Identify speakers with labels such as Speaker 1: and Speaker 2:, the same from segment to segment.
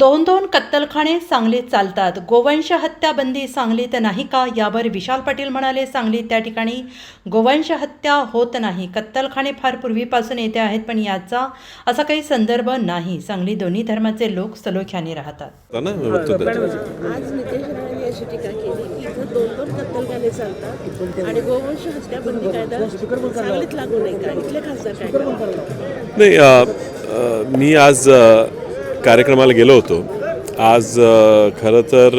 Speaker 1: दोन दोन कत्तलखाने सांगलीत चालतात. गोवंश हत्या बंदी सांगलीत नाही का? यावर विशाल पाटील म्हणाले सांगलीत त्या ठिकाणी गोवंश हत्या होत नाही. कत्तलखाने फार पूर्वीपासून येते आहेत पण याचा असा काही संदर्भ नाही. सांगली दोन्ही धर्माचे लोक सलोख्याने राहतात.
Speaker 2: आज नितेश राणे अशी टीका केली की इथं दोन दोन कत्तलखाने चालतात. आणि गोवंश हत्या बंदी कायदा सांगलीत लागू नाही का इथले खासदार काय करतात?
Speaker 3: नाही अ, अ, मी आज कार्यक्रमाला गेलो होतो. आज खरं तर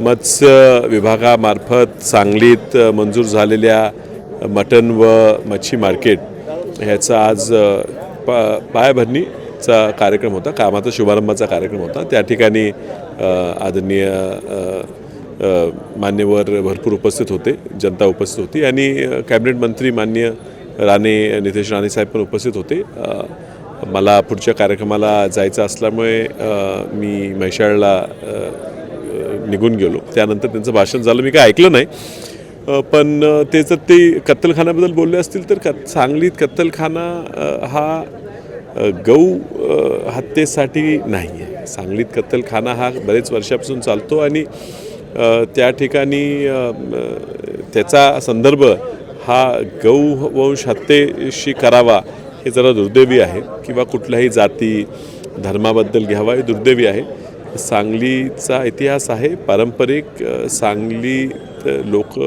Speaker 3: मत्स्य विभागामार्फत सांगलीत मंजूर झालेल्या मटन व मच्छी मार्केट ह्याचा आज पा पायाभरणीचा कार्यक्रम होता कामाचा शुभारंभाचा कार्यक्रम होता. त्या ठिकाणी आदरणीय मान्यवर भरपूर उपस्थित होते जनता उपस्थित होती आणि कॅबिनेट मंत्री मान्य राणे नितेश राणे साहेब पण उपस्थित होते. मला पुढच्या कार्यक्रमाला जायचं असल्यामुळे मी म्हैशाळला निघून गेलो. त्यानंतर त्यांचं भाषण झालं. मी काय ऐकलं नाही. पण ते जर ते कत्तलखान्याबद्दल बोलले असतील तर कत् सांगलीत कत्तलखाना हा गौ हत्येसाठी नाही आहे सांगलीत कत्तलखाना हा बरेच वर्षापासून चालतो आणि त्या ठिकाणी त्याचा संदर्भ हा गौ वंश हत्येशी करावा हे जरा दुर्दैवी आहे किंवा कुठल्याही जाती धर्माबद्दल घ्यावा हे दुर्दैवी आहे. सांगलीचा इतिहास आहे पारंपरिक सांगली सांगलीत लोक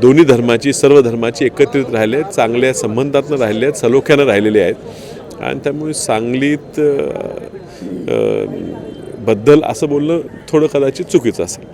Speaker 3: दोन्ही धर्माची सर्व धर्माची एकत्रित राहिले आहेत चांगल्या संबंधातनं राहिले आहेत सलोख्यानं राहिलेले आहेत. आणि त्यामुळे सांगलीत बद्दल असं बोलणं थोडं कदाचित चुकीचं असेल.